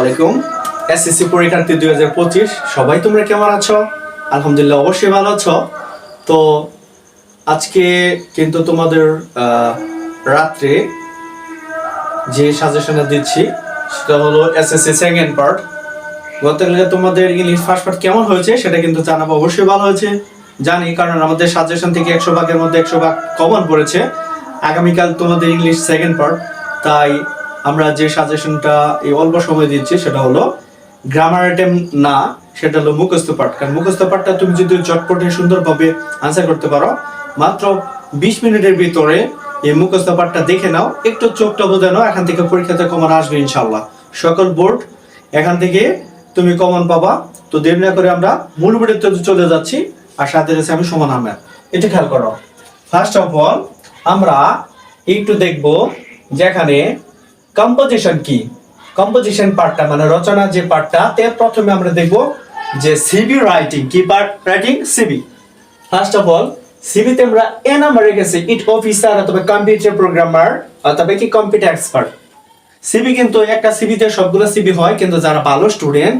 আলাইকুম। এসএসসি পরীক্ষার্থী দুই হাজার পঁচিশ। সবাই তোমরা কেমন আছো? আলহামদুলিল্লাহ অবশ্যই ভালো আছো। তো আজকে কিন্তু তোমাদের রাত্রে যে সাজেশনটা দিচ্ছি, সেটা হলো এসএসসি সেকেন্ড পার্ট গতকালকে তোমাদের ইংলিশ ফার্স্ট পার্ট কেমন হয়েছে, সেটা কিন্তু জানাব। অবশ্যই ভালো হয়েছে। জানি, কারণ আমাদের সাজেশন থেকে একশো ভাগের মধ্যে একশো ভাগ কমন পড়েছে। আগামীকাল তোমাদের ইংলিশ সেকেন্ড পার্ট তাই আমরা যে সাজেশনটা এই অল্প সময় দিচ্ছি, সেটা হলো গ্রামার আইটেম না, সেটা হলো মুখস্থ পাঠ। কারণ মুখস্থ পাঠটা তুমি যদি চটপটে সুন্দরভাবে আনসার করতে পারো, মাত্র বিশ মিনিটের ভিতরে এই মুখস্থ পাঠটা দেখে নাও, একটু চোখটা বোঝে নাও, এখান থেকে পরীক্ষাতে কমন আসবে ইনশাল্লাহ সকল বোর্ড, এখান থেকে তুমি কমন পাবা। তো দেরি না করে আমরা মূল বোর্ডে চলে যাচ্ছি, আর সাথে রয়েছে আমি সমান আহমেদ। এটা খেয়াল করো। ফার্স্ট অফ অল আমরা একটু দেখব যেখানে কম্পোজিশন কি? কম্পোজিশন পার্টটা মানে রচনা যে পার্টটা তে প্রথমে আমরা দেখব যে সিবি রাইটিং কি part writing CV first of all সিবিতে আমরা এ নাম্বার রেখেছি ইট অফিসার অথবা কম্পিউটার প্রোগ্রামার অথবা কি কম্পিউটার এক্সপার্ট সিবি কিন্তু একটা সিবিতে সবগুলো সিবি হয়, কিন্তু যারা ভালো স্টুডেন্ট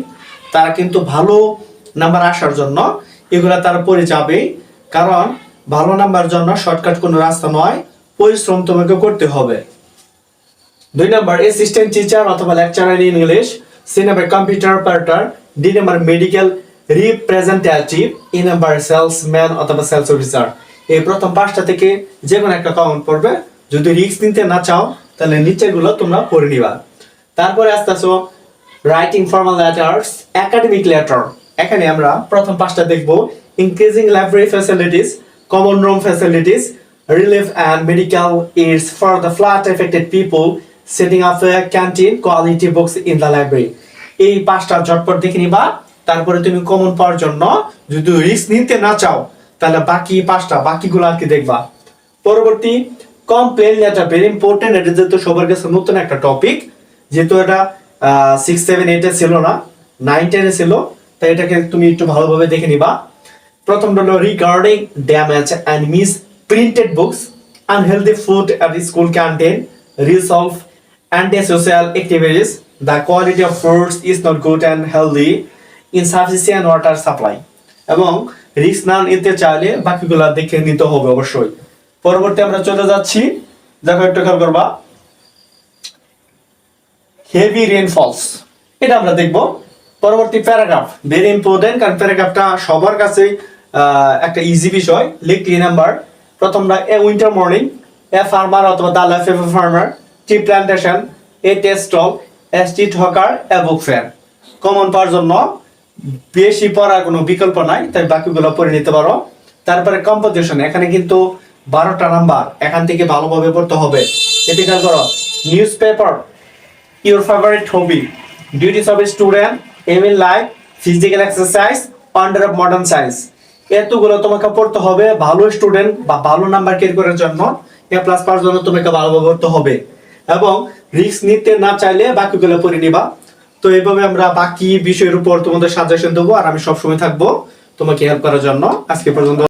তারা কিন্তু ভালো নাম্বার আসার জন্য এগুলা তারা পড়ে যাবে। কারণ ভালো নাম্বার জন্য শর্টকাট কোনো রাস্তা নয়, পরিশ্রম তোমাকে করতে হবে। দুই নাম্বার অ্যাসিস্ট্যান্ট টিচার অথবা lecturer in English C number computer operator D number medical representative E number salesman অথবা সেলস অফিসার এই প্রথম পাঁচটা থেকে যে কোনো একটা কমন পড়বে। যদি রিস্ক নিতে না চাও, তাহলে নিচেগুলো তোমরা পড়ে নিবা। তারপরে আস্তে আসো writing formal letters academic letter এখানে আমরা প্রথম পাঁচটা দেখব। Increasing library facilities common room facilities relief and medical aids ফর the flood affected people setting up a canteen, quality books in library. এই পাঁচটা ঝটপট দেখে নিবা, তারপরে তুমি কমন পাওয়ার জন্য যদি রিস্ক নিতে না চাও, তাহলে বাকি পাঁচটা, বাকিগুলো আর কি দেখবা। পরবর্তী কমপ্লেন লেটার ভেরি ইম্পর্টেন্ট এটা যেহেতু সবার কাছে নতুন একটা টপিক যেহেতু এটা সিক্স সেভেন এইটে ছিল না নাইন টেনে ছিল, তাই এটাকে তুমি একটু ভালোভাবে দেখে নিবা। প্রথমটা হলো regarding damage and misprinted books unhealthy food at school canteen resolve antisocial activities, the quality of fruits is not good and healthy, insufficient water supply. এবং রিস্ক না নিতে চাইলে বাকিগুলো দেখে নিতে হবে অবশ্যই। পরবর্তী আমরা চলে যাচ্ছি। দেখো একটু খেয়াল করবা। হেভি রেনফলস এটা আমরা দেখব। পরবর্তী প্যারাগ্রাফ ভেরি ইম্পর্টেন্ট কারণ প্যারাগ্রাফটা সবার কাছে একটা ইজি বিষয়। লিখলি নাম্বার প্রথমটা a winter morning a farmer অথবা the life of farmer tea plantation a festival a street hawker a book common পাওয়ার জন্য বেশি পড়ার কোনো বিকল্প নাই, তাই বাকিগুলো পড়ে নিতে পারো। তারপরে কম্পোজিশন এখানে কিন্তু বারোটা নাম্বার এখান থেকে ভালোভাবে পড়তে হবে। এটি খেয়াল করো newspaper favorite hobby, duties of a student, aim in life, physical exercise wonder of modern science. এতগুলো তোমাকে পড়তে হবে, ভালো স্টুডেন্ট বা ভালো নাম্বার কেয়ার করার জন্য এ প্লাস পাওয়ার জন্য তোমাকে ভালোভাবে পড়তে হবে। এবং রিস্ক নিতে না চাইলে বাকিগুলো পড়ে নিবা। তো এইভাবে আমরা বাকি বিষয়ের উপর তোমাদের সাজেশন দেবো, আর আমি সবসময় থাকব তোমাকে হেল্প করার জন্য। আজকে পর্যন্ত